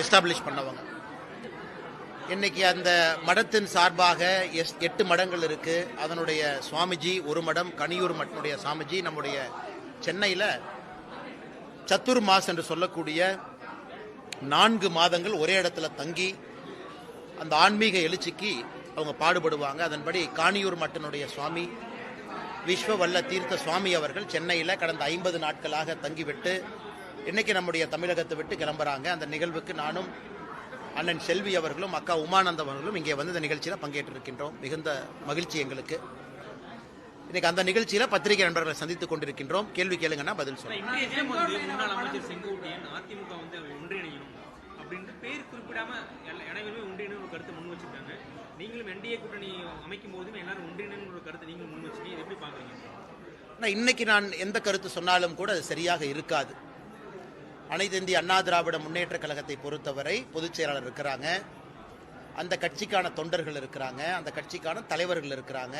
Establish பண்ணவங்க. இன்னைக்கு அந்த மடத்தின் சார்பாக எஸ் எட்டு மடங்கள் இருக்கு. அதனுடைய சுவாமிஜி ஒரு மடம் கனியூர் மட்டனுடைய சாமிஜி நம்முடைய சென்னையில் சத்துர் மாஸ் என்று சொல்லக்கூடிய நான்கு மாதங்கள் ஒரே இடத்துல தங்கி அந்த ஆன்மீக எழுச்சிக்கு அவங்க பாடுபடுவாங்க. அதன்படி காணியூர் மட்டனுடைய சுவாமி விஸ்வவல்ல தீர்த்த சுவாமி அவர்கள் சென்னையில் கடந்த ஐம்பது நாட்களாக தங்கிவிட்டு இன்னைக்கு நம்முடைய தமிழகத்தை விட்டு கிளம்புறாங்க. அந்த நிகழ்வுக்கு நானும் அண்ணன் செல்வி அவர்களும் அக்கா உமானந்தம் அவர்களும் இங்கே வந்து இந்த நிகழ்ச்சியில் பங்கேற்றிருக்கின்றோம். மிகுந்த மகிழ்ச்சி எங்களுக்கு. இன்னைக்கு அந்த நிகழ்ச்சியில் பத்திரிகை நண்பர்களை சந்தித்துக் கொண்டிருக்கின்றோம். கேள்வி கேளுங்கன்னா பதில் சொல்லுங்க. அப்படின்ட்டு பேர் குறிப்பிடாம எல்லா- அனைவருமே ஒன்றிணைன்னு ஒரு கருத்தை முன் வச்சிருக்காங்க. நீங்களும் என்டிஏ கூட்டணி அமைக்கும் போதும் எல்லாரும் ஒன்றிணைன்னு ஒரு கருத்தை நீங்களும் முன் வச்சிருக்கீங்க. இதை எப்படி பாக்குறீங்க? ஆனால் இன்னைக்கு நான் எந்த கருத்து சொன்னாலும் கூட அது சரியாக இருக்காது. அனைத்து இந்திய அண்ணா திராவிட முன்னேற்ற கழகத்தை பொறுத்தவரை பொதுச் செயலாளர் இருக்கிறாங்க. அந்த கட்சிக்கான தொண்டர்கள் இருக்கிறாங்க. அந்த கட்சிக்கான தலைவர்கள் இருக்கிறாங்க.